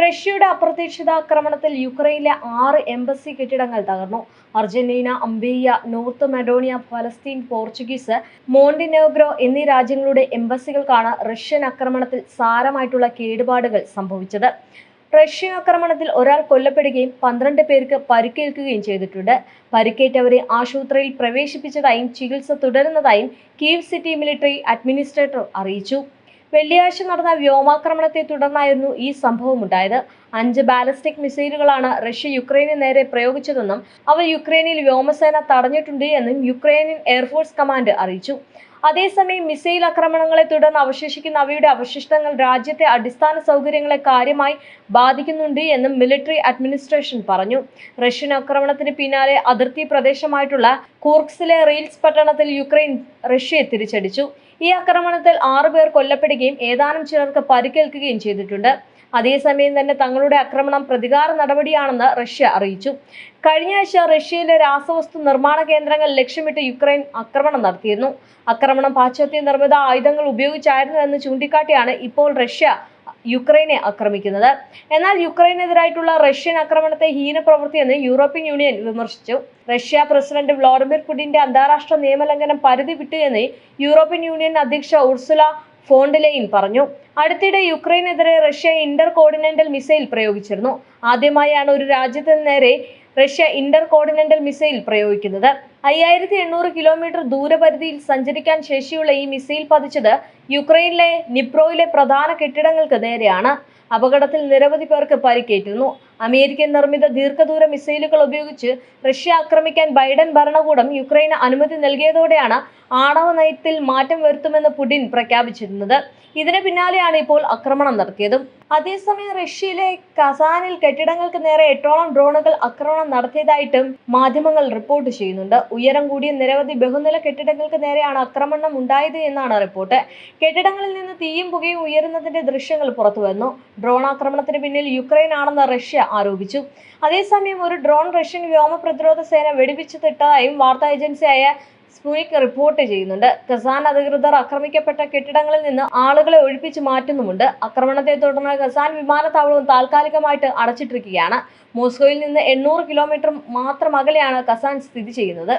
റഷ്യയുടെ അപ്രതീക്ഷിത ആക്രമണത്തിൽ യുക്രൈനിലെ ആറ് എംബസി കെട്ടിടങ്ങൾ തകർന്നു. അർജന്റീന അംബേയ നോർത്ത് മെഡോണിയ ഫലസ്തീൻ പോർച്ചുഗീസ് മോണ്ടിനെഗ്രോ എന്നീ രാജ്യങ്ങളുടെ എംബസികൾക്കാണ് റഷ്യൻ ആക്രമണത്തിൽ സാരമായിട്ടുള്ള കേടുപാടുകൾ സംഭവിച്ചത്. റഷ്യൻ ആക്രമണത്തിൽ ഒരാൾ കൊല്ലപ്പെടുകയും പന്ത്രണ്ട് പേർക്ക് പരിക്കേൽക്കുകയും ചെയ്തിട്ടുണ്ട്. പരിക്കേറ്റവരെ ആശുപത്രിയിൽ പ്രവേശിപ്പിച്ചതായും ചികിത്സ തുടരുന്നതായും കീവ് സിറ്റി മിലിറ്ററി അഡ്മിനിസ്ട്രേറ്റർ അറിയിച്ചു. വെള്ളിയാഴ്ച നടന്ന വ്യോമാക്രമണത്തെ തുടർന്നായിരുന്നു ഈ സംഭവം ഉണ്ടായത്. അഞ്ച് ബാലിസ്റ്റിക് മിസൈലുകളാണ് റഷ്യ യുക്രൈന് നേരെ പ്രയോഗിച്ചതെന്നും അവ യുക്രൈനിൽ വ്യോമസേന തടഞ്ഞിട്ടുണ്ട് എന്നും യുക്രൈനിയൻ എയർഫോഴ്സ് കമാൻഡ് അറിയിച്ചു. അതേസമയം മിസൈൽ ആക്രമണങ്ങളെ തുടർന്ന് അവശേഷിക്കുന്ന അവയുടെ അവശിഷ്ടങ്ങൾ രാജ്യത്തെ അടിസ്ഥാന സൗകര്യങ്ങളെ കാര്യമായി ബാധിക്കുന്നുണ്ട് എന്നും മിലിറ്ററി അഡ്മിനിസ്ട്രേഷൻ പറഞ്ഞു. റഷ്യൻ ആക്രമണത്തിന് പിന്നാലെ അതിർത്തി പ്രദേശമായിട്ടുള്ള കൂർക്സിലെ റീൽസ് പട്ടണത്തിൽ യുക്രൈൻ റഷ്യയെ തിരിച്ചടിച്ചു. ഈ ആക്രമണത്തിൽ ആറുപേർ കൊല്ലപ്പെടുകയും ഏതാനും ചിലർക്ക് പരിക്കേൽക്കുകയും ചെയ്തിട്ടുണ്ട്. അതേസമയം തന്നെ തങ്ങളുടെ ആക്രമണം പ്രതികാര നടപടിയാണെന്ന് റഷ്യ അറിയിച്ചു. കഴിഞ്ഞ ആഴ്ച റഷ്യയിലെ രാസവസ്തു നിർമ്മാണ കേന്ദ്രങ്ങൾ ലക്ഷ്യമിട്ട് യുക്രൈൻ ആക്രമണം നടത്തിയിരുന്നു. ആക്രമണം പാശ്ചാത്യ നിർമ്മിത ആയുധങ്ങൾ ഉപയോഗിച്ചായിരുന്നു എന്ന് ചൂണ്ടിക്കാട്ടിയാണ് ഇപ്പോൾ റഷ്യ യുക്രൈനെ ആക്രമിക്കുന്നത്. എന്നാൽ യുക്രൈനെതിരായിട്ടുള്ള റഷ്യൻ ആക്രമണത്തെ ഹീനപ്രവൃത്തിയെന്ന് യൂറോപ്യൻ യൂണിയൻ വിമർശിച്ചു. റഷ്യ പ്രസിഡന്റ് വ്ളാഡിമിർ പുടിന്റെ അന്താരാഷ്ട്ര നിയമലംഘനം പരിധി വിട്ടു എന്ന് യൂറോപ്യൻ യൂണിയൻ അധ്യക്ഷ ഉർസുല ഫോണ്ടിലെയിൻ പറഞ്ഞു. അടുത്തിടെ യുക്രൈനെതിരെ റഷ്യ ഇന്റർ കോർഡിനന്റൽ മിസൈൽ പ്രയോഗിച്ചിരുന്നു. ആദ്യമായാണ് ഒരു രാജ്യത്തിന് നേരെ റഷ്യ ഇന്റർ കോർഡിനന്റൽ മിസൈൽ പ്രയോഗിക്കുന്നത്. അയ്യായിരത്തി എണ്ണൂറ് കിലോമീറ്റർ ദൂരപരിധിയിൽ സഞ്ചരിക്കാൻ ശേഷിയുള്ള ഈ മിസൈൽ പതിച്ചത് യുക്രൈനിലെ നിപ്രോയിലെ പ്രധാന കെട്ടിടങ്ങൾക്ക് നേരെയാണ്. അപകടത്തിൽ നിരവധി പേർക്ക് പരിക്കേറ്റുന്നു അമേരിക്കൻ നിർമ്മിത ദീർഘദൂര മിസൈലുകൾ ഉപയോഗിച്ച് റഷ്യ ആക്രമിക്കാൻ ബൈഡൻ ഭരണകൂടം യുക്രൈന് അനുമതി നൽകിയതോടെയാണ് ആണവ നയത്തിൽ മാറ്റം വരുത്തുമെന്ന് പുടിൻ പ്രഖ്യാപിച്ചിരുന്നത്. ഇതിന് പിന്നാലെയാണ് ഇപ്പോൾ ആക്രമണം നടത്തിയതും. അതേസമയം റഷ്യയിലെ കസാനിൽ കെട്ടിടങ്ങൾക്ക് നേരെ എട്ടോളം ഡ്രോണുകൾ ആക്രമണം നടത്തിയതായിട്ടും മാധ്യമങ്ങൾ റിപ്പോർട്ട് ചെയ്യുന്നുണ്ട്. ഉയരം കൂടിയ നിരവധി ബഹുനില കെട്ടിടങ്ങൾക്ക് നേരെയാണ് ആക്രമണം ഉണ്ടായത് എന്നാണ് റിപ്പോർട്ട്. കെട്ടിടങ്ങളിൽ നിന്ന് തീയും പുകയും ഉയരുന്നതിന്റെ ദൃശ്യങ്ങൾ പുറത്തുവന്നു ഡ്രോൺ ആക്രമണത്തിന് പിന്നിൽ യുക്രൈൻ ആണെന്ന് റഷ്യ ആരോപിച്ചു. അതേസമയം ഒരു ഡ്രോൺ റഷ്യൻ വ്യോമ പ്രതിരോധ സേന വെടിവിച്ചു തിട്ടതായും വാർത്താ ഏജൻസിയായ സ്പുനിക് റിപ്പോർട്ട് ചെയ്യുന്നുണ്ട്. ഖസാൻ അധികൃതർ ആക്രമിക്കപ്പെട്ട കെട്ടിടങ്ങളിൽ നിന്ന് ആളുകളെ ഒഴിപ്പിച്ച് മാറ്റുന്നുമുണ്ട്. ആക്രമണത്തെ തുടർന്ന് ഖസാൻ വിമാനത്താവളവും താൽക്കാലികമായിട്ട് അടച്ചിട്ടിരിക്കുകയാണ്. മോസ്കോയിൽ നിന്ന് എണ്ണൂറ് കിലോമീറ്റർ മാത്രം അകലെയാണ് ഖസാൻ സ്ഥിതി ചെയ്യുന്നത്.